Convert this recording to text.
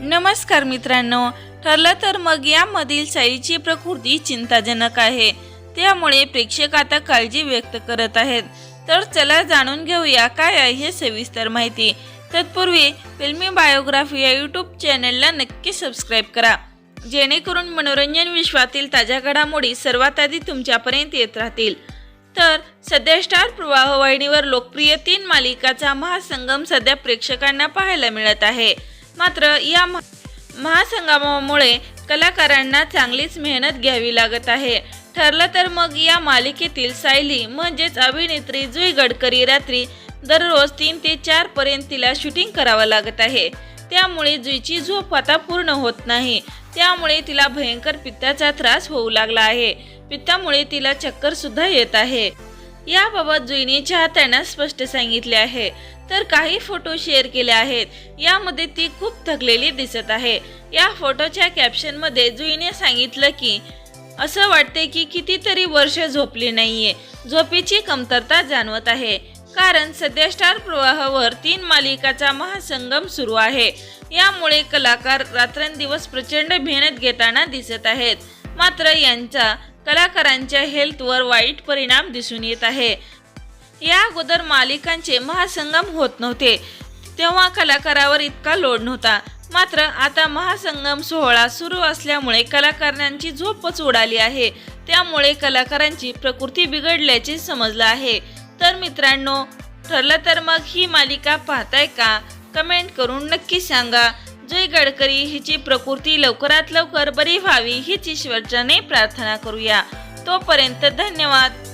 नमस्कार मित्रांनो ठरलं तर मग यामधील साईची प्रकृती चिंताजनक आहे. त्यामुळे प्रेक्षक आता काळजी व्यक्त करत आहेत. तर चला जाणून घेऊया काय आहे हे सविस्तर माहिती. तत्पूर्वी फिल्मी बायोग्राफी या यूट्यूब चॅनलला नक्की सबस्क्राईब करा. जेणेकरून मनोरंजन विश्वातील ताज्या घडामोडी सर्वात आधी तुमच्यापर्यंत येत राहतील. तर सध्या स्टार प्रवाह वाहिनीवर लोकप्रिय तीन मालिकाचा महासंगम सध्या प्रेक्षकांना पाहायला मिळत आहे. मात्र या महा- महासंगमामुळे कलाकारांना चांगलीच मेहनत घ्यावी लागत आहे. ठरलं तर मग या मालिकेतील सायली म्हणजेच अभिनेत्री जुई गडकरी रात्री दररोज तीन ते चार पर्यंत तिला शूटिंग करावं लागत आहे. त्यामुळे जुईची झोप आता पूर्ण होत नाही. त्यामुळे तिला भयंकर पित्ताचा त्रास होऊ लागला आहे. पित्तामुळे तिला चक्कर सुद्धा येत आहे. याबाबत जुईने चाहत्यांना स्पष्ट सांगितले आहे. तर काही फोटो शेअर केले आहेत. यामध्ये ती खूप थकलेली दिसत आहे. या फोटोच्या कॅप्शनमध्ये जुईने सांगितलं की असं वाटते की कितीतरी वर्ष झोपली नाहीये. झोपेची कमतरता जाणवत आहे. कारण सध्या स्टार प्रवाहावर तीन मालिकाचा महासंगम सुरू आहे. यामुळे कलाकार रात्रंदिवस प्रचंड मेहनत घेताना दिसत आहेत. मात्र यांचा कलाकारांच्या हेल्थवर वाईट परिणाम दिसून येत आहे. या अगोदर मालिकांचे महासंगम होत नव्हते. तेव्हा कलाकारावर इतका लोड नव्हता. मात्र आता महासंगम सोहळा सुरू असल्यामुळे कलाकारांची झोपच उडाली आहे. त्यामुळे कलाकारांची प्रकृती बिघडल्याचे समजलं आहे. तर मित्रांनो ठरलं तर मग ही मालिका पाहताय का? कमेंट करून नक्की सांगा. जय गडकरी हिची प्रकृती लवकरात लवकर बरी व्हावी हीच ईश्वरच्याने प्रार्थना करूया. तोपर्यंत धन्यवाद.